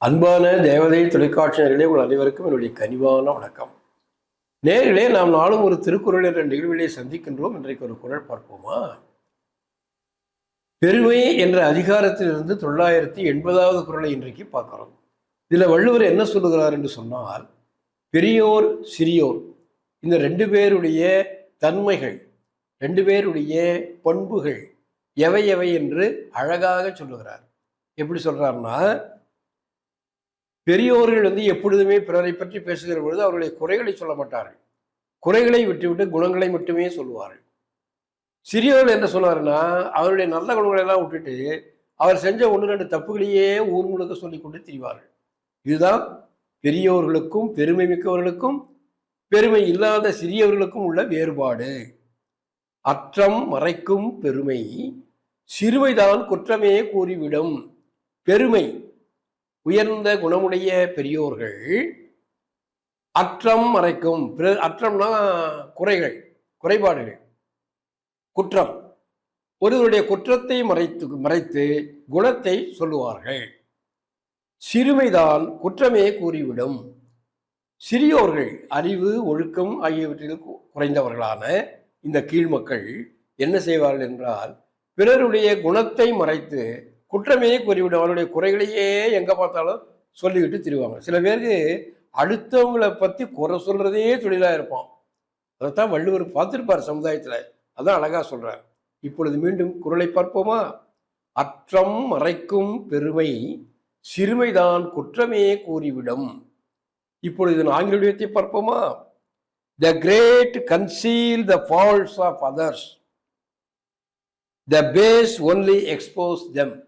அன்பான தேவதை தொலைக்காட்சி நேர்களே உங்கள் அனைவருக்கும் என்னுடைய கனிவான வணக்கம். நேர்களே நாம் நாளும் ஒரு திருக்குறள் என்ற நிகழ்விலே சந்திக்கின்றோம். இன்றைக்கு ஒரு குரல் பார்ப்போமா? பெருமை என்ற அதிகாரத்திலிருந்து தொள்ளாயிரத்தி எண்பதாவது குரலை இன்றைக்கு பார்க்கிறோம். இதில் வள்ளுவர் என்ன சொல்லுகிறார் என்று சொன்னால் பெரியோர் சிறியோர். இந்த ரெண்டு பேருடைய தன்மைகள் ரெண்டு பேருடைய பண்புகள் எவை எவை என்று அழகாக சொல்லுகிறார். எப்படி சொல்கிறாருன்னா பெரியோர்கள் வந்து எப்பொழுதுமே பிறரை பற்றி பேசுகிற பொழுது அவருடைய குறைகளை சொல்ல மாட்டார்கள். குறைகளை விட்டுவிட்டு குணங்களை மட்டுமே சொல்லுவார்கள். சிறியவர்கள் என்ன சொன்னாருன்னா அவருடைய நல்ல குணங்களை எல்லாம் விட்டுட்டு அவர் செஞ்ச ஒன்று ரெண்டு தப்புகளையே ஊர் முழுக்க சொல்லி கொண்டு திரிவார்கள். இதுதான் பெரியோர்களுக்கும் பெருமை மிக்கவர்களுக்கும் பெருமை இல்லாத சிறியவர்களுக்கும் உள்ள வேறுபாடு. அற்றம் மறைக்கும் பெருமை சிறுமைதான் குற்றமே கூறிவிடும். பெருமை உயர்ந்த குணமுடைய பெரியோர்கள் அற்றம் மறைக்கும். பிற- அற்றம்னா குறைகள் குறைபாடுகள். குற்றம். ஒருவருடைய குற்றத்தை மறைத்து மறைத்து குணத்தை சொல்லுவார்கள். சிறுமைதான் குற்றமே கூறிவிடும். சிறியோர்கள் அறிவு ஒழுக்கம் ஆகியவற்றில் குறைந்தவர்களான இந்த கீழ்மக்கள் என்ன செய்வார்கள் என்றால் பிறருடைய குணத்தை மறைத்து குற்றமே கூறிவிடும் அவருடைய குறைகளையே எங்க பார்த்தாலும் சொல்லிக்கிட்டு திரிவாங்க. சில பேருக்கு அடுத்தவங்களை பத்தி குறை சொல்றதே தொழிலா இருப்பான். அதைத்தான் வள்ளுவர் பார்த்துருப்பார் சமுதாயத்துல. அதான் அழகா சொல்றார். இப்பொழுது மீண்டும் குறளை பார்ப்போமா? அற்றம் மறைக்கும் பெருமை சிறுமைதான் குற்றமே கூறிவிடும். இப்பொழுது இதன் ஆங்கில பார்ப்போமா? The great conceal the faults of others the base only expose them